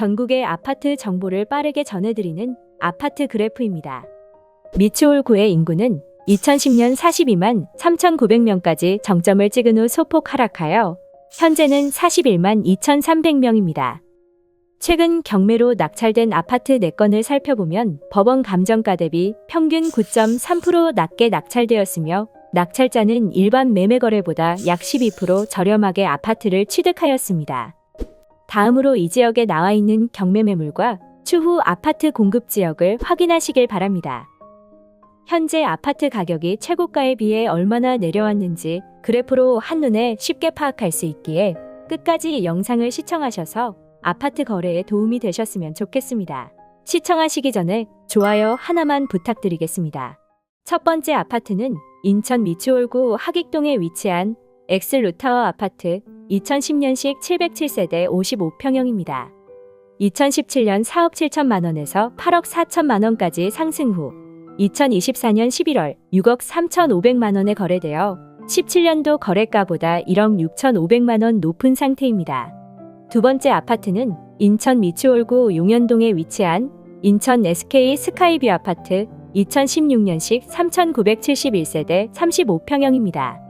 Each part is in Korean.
전국의 아파트 정보를 빠르게 전해드리는 아파트 그래프입니다. 미추홀구의 인구는 2010년 42만 3,900명까지 정점을 찍은 후 소폭 하락하여 현재는 41만 2,300명입니다. 최근 경매로 낙찰된 아파트 4건을 살펴보면 법원 감정가 대비 평균 9.3% 낮게 낙찰되었으며 낙찰자는 일반 매매 거래보다 약 12% 저렴하게 아파트를 취득하였습니다. 다음으로 이 지역에 나와 있는 경매 매물과 추후 아파트 공급 지역을 확인하시길 바랍니다. 현재 아파트 가격이 최고가에 비해 얼마나 내려왔는지 그래프로 한눈에 쉽게 파악할 수 있기에 끝까지 영상을 시청하셔서 아파트 거래에 도움이 되셨으면 좋겠습니다. 시청하시기 전에 좋아요 하나만 부탁드리겠습니다. 첫 번째 아파트는 인천 미추홀구 하익동에 위치한 엑슬루타워 아파트 2010년식 707세대 55평형입니다. 2017년 4억 7천만 원에서 8억 4천만 원까지 상승 후 2024년 11월 6억 3,500만 원에 거래되어 17년도 거래가보다 1억 6,500만 원 높은 상태입니다. 두 번째 아파트는 인천 미추홀구 용현동에 위치한 인천 SK 스카이뷰 아파트 2016년식 3,971세대 35평형입니다.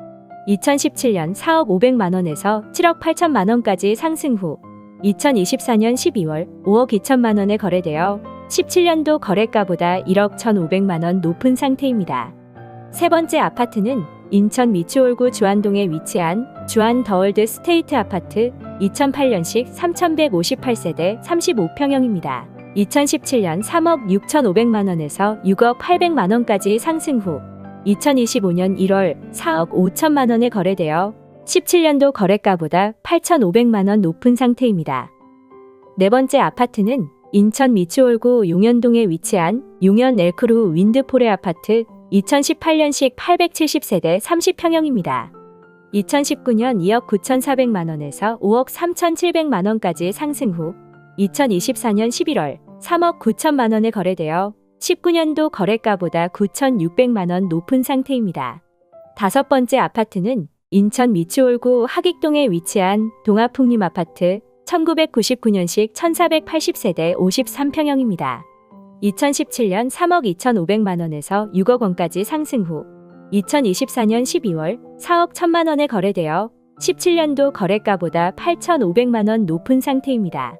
2017년 4억 500만 원에서 7억 8천만 원까지 상승 후 2024년 12월 5억 2천만 원에 거래되어 17년도 거래가보다 1억 1,500만 원 높은 상태입니다. 세 번째 아파트는 인천 미추홀구 주안동에 위치한 주안 더월드 스테이트 아파트 2008년식 3,158세대 35평형입니다. 2017년 3억 6,500만 원에서 6억 800만 원까지 상승 후 2025년 1월 4억 5천만 원에 거래되어 17년도 거래가보다 8,500만 원 높은 상태입니다. 네 번째 아파트는 인천 미추홀구 용현동에 위치한 용현 엘크루 윈드포레 아파트 2018년식 870세대 30평형입니다. 2019년 2억 9,400만 원에서 5억 3,700만 원까지 상승 후 2024년 11월 3억 9천만 원에 거래되어 19년도 거래가보다 9,600만 원 높은 상태입니다. 다섯 번째 아파트는 인천 미추홀구 하익동에 위치한 동아풍림 아파트 1999년식 1480세대 53평형입니다. 2017년 3억 2,500만 원에서 6억 원까지 상승 후 2024년 12월 4억 1천만 원에 거래되어 17년도 거래가보다 8,500만 원 높은 상태입니다.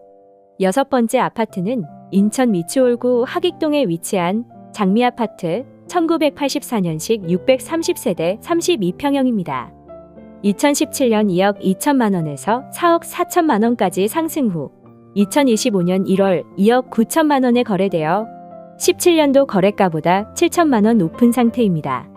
여섯 번째 아파트는 인천 미추홀구 하익동에 위치한 장미 아파트 1984년식 630세대 32평형입니다. 2017년 2억 2천만 원에서 4억 4천만 원까지 상승 후 2025년 1월 2억 9천만 원에 거래되어 17년도 거래가보다 7천만 원 높은 상태입니다.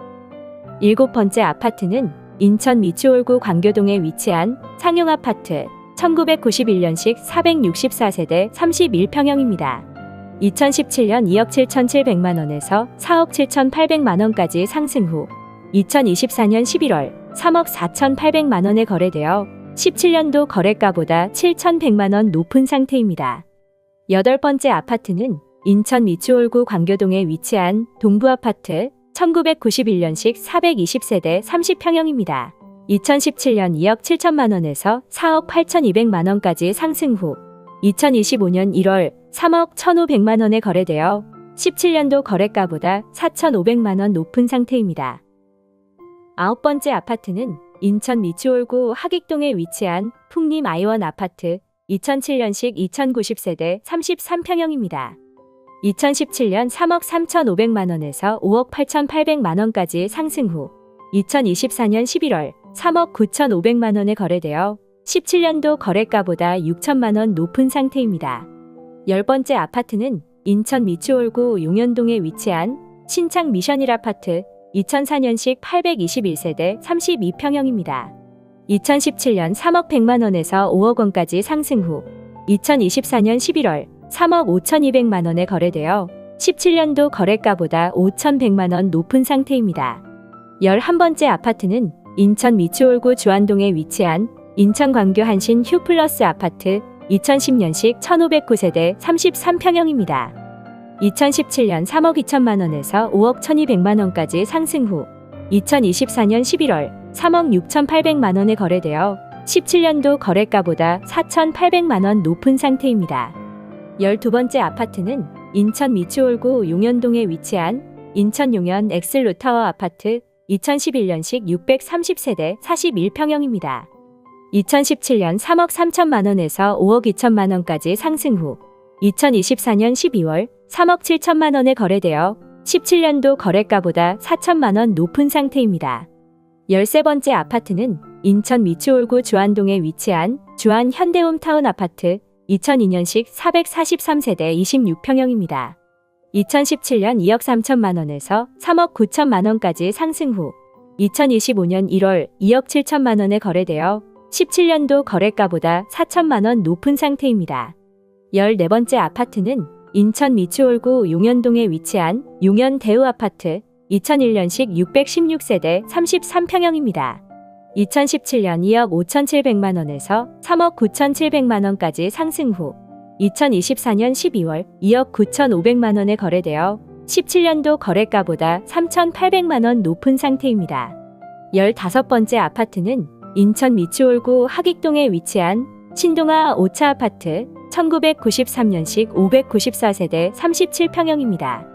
일곱 번째 아파트는 인천 미추홀구 광교동에 위치한 상용 아파트 1991년식 464세대 31평형입니다. 2017년 2억 7,700만 원에서 4억 7,800만 원까지 상승 후 2024년 11월 3억 4,800만 원에 거래되어 17년도 거래가보다 7,100만 원 높은 상태입니다. 여덟 번째 아파트는 인천 미추홀구 광교동에 위치한 동부아파트 1991년식 420세대 30평형입니다. 2017년 2억 7천만 원에서 4억 8,200만 원까지 상승 후 2025년 1월 3억 1,500만 원에 거래되어 17년도 거래가보다 4,500만 원 높은 상태입니다. 아홉 번째 아파트는 인천 미추홀구 하익동에 위치한 풍림 아이원 아파트 2007년식 2090세대 33평형입니다. 2017년 3억 3,500만 원에서 5억 8,800만 원까지 상승 후 2024년 11월 3억 9,500만 원에 거래되어 17년도 거래가보다 6천만 원 높은 상태입니다. 열 번째 아파트는 인천 미추홀구 용현동에 위치한 신창 미션일 아파트 2004년식 821세대 32평형입니다. 2017년 3억 100만 원에서 5억 원까지 상승 후 2024년 11월 3억 5,200만 원에 거래되어 17년도 거래가보다 5,100만 원 높은 상태입니다. 11번째 아파트는 인천 미추홀구 주안동에 위치한 인천 광교 한신 휴플러스 아파트 2010년식 1509세대 33평형입니다. 2017년 3억 2천만 원에서 5억 1200만 원까지 상승 후 2024년 11월 3억 6,800만 원에 거래되어 17년도 거래가보다 4,800만 원 높은 상태입니다. 12번째 아파트는 인천 미추홀구 용현동에 위치한 인천 용현 엑슬루타워 아파트 2011년식 630세대 41평형입니다. 2017년 3억 3천만 원에서 5억 2천만 원까지 상승 후 2024년 12월 3억 7천만 원에 거래되어 17년도 거래가보다 4천만 원 높은 상태입니다. 13번째 아파트는 인천 미추홀구 주안동에 위치한 주안 현대홈타운 아파트 2002년식 443세대 26평형입니다. 2017년 2억 3천만 원에서 3억 9천만 원까지 상승 후 2025년 1월 2억 7천만 원에 거래되어 17년도 거래가보다 4천만 원 높은 상태입니다. 14번째 아파트는 인천 미추홀구 용현동에 위치한 용현 대우 아파트 2001년식 616세대 33평형입니다. 2017년 2억 5,700만 원에서 3억 9,700만 원까지 상승 후 2024년 12월 2억 9,500만 원에 거래되어 17년도 거래가보다 3,800만 원 높은 상태입니다. 15번째 아파트는 인천 미추홀구 하익동에 위치한 신동아 5차 아파트 1993년식 594세대 37평형입니다.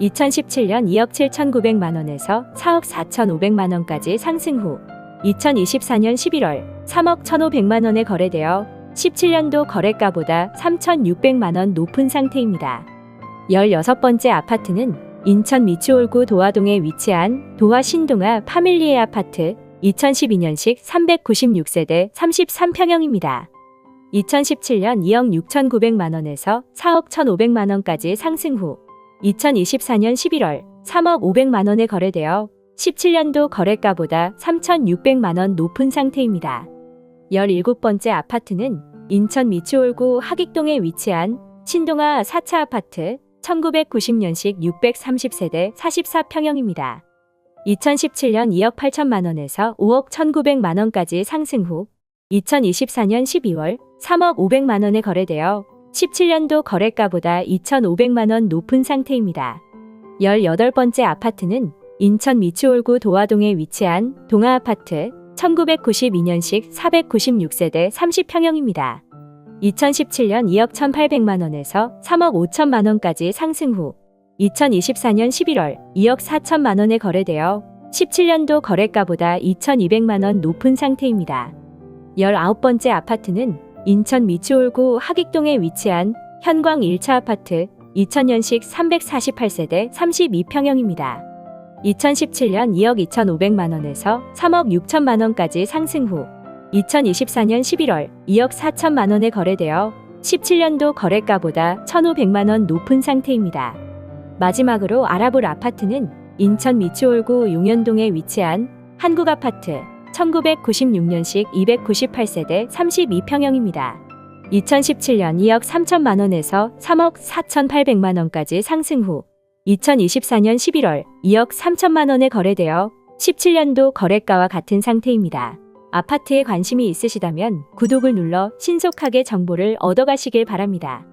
2017년 2억 7,900만 원에서 4억 4,500만 원까지 상승 후 2024년 11월 3억 1,500만 원에 거래되어 17년도 거래가보다 3,600만 원 높은 상태입니다. 16번째 아파트는 인천 미추홀구 도화동에 위치한 도화 신동아 파밀리에 아파트 2012년식 396세대 33평형입니다. 2017년 2억 6,900만 원에서 4억 1,500만 원까지 상승 후 2024년 11월 3억 500만 원에 거래되어 17년도 거래가보다 3,600만 원 높은 상태입니다. 17번째 아파트는 인천 미추홀구 하익동에 위치한 신동아 4차 아파트 1990년식 630세대 44평형입니다. 2017년 2억 8천만 원에서 5억 1,900만 원까지 상승 후 2024년 12월 3억 500만 원에 거래되어 17년도 거래가보다 2,500만 원 높은 상태입니다. 18번째 아파트는 인천 미추홀구 도화동에 위치한 동아아파트 1992년식 496세대 30평형입니다. 2017년 2억 1,800만 원에서 3억 5천만 원까지 상승 후 2024년 11월 2억 4천만 원에 거래되어 17년도 거래가보다 2,200만 원 높은 상태입니다. 19번째 아파트는 인천 미추홀구 하익동에 위치한 현광 1차 아파트 2000년식 348세대 32평형입니다. 2017년 2억 2,500만 원에서 3억 6천만 원까지 상승 후 2024년 11월 2억 4천만 원에 거래되어 17년도 거래가보다 1,500만 원 높은 상태입니다. 마지막으로 알아볼 아파트는 인천 미추홀구 용현동에 위치한 한국아파트 1996년식 298세대 32평형입니다. 2017년 2억 3천만 원에서 3억 4,800만 원까지 상승 후 2024년 11월 2억 3천만 원에 거래되어 17년도 거래가와 같은 상태입니다. 아파트에 관심이 있으시다면 구독을 눌러 신속하게 정보를 얻어가시길 바랍니다.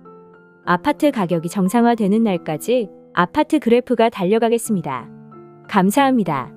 아파트 가격이 정상화되는 날까지 아파트 그래프가 달려가겠습니다. 감사합니다.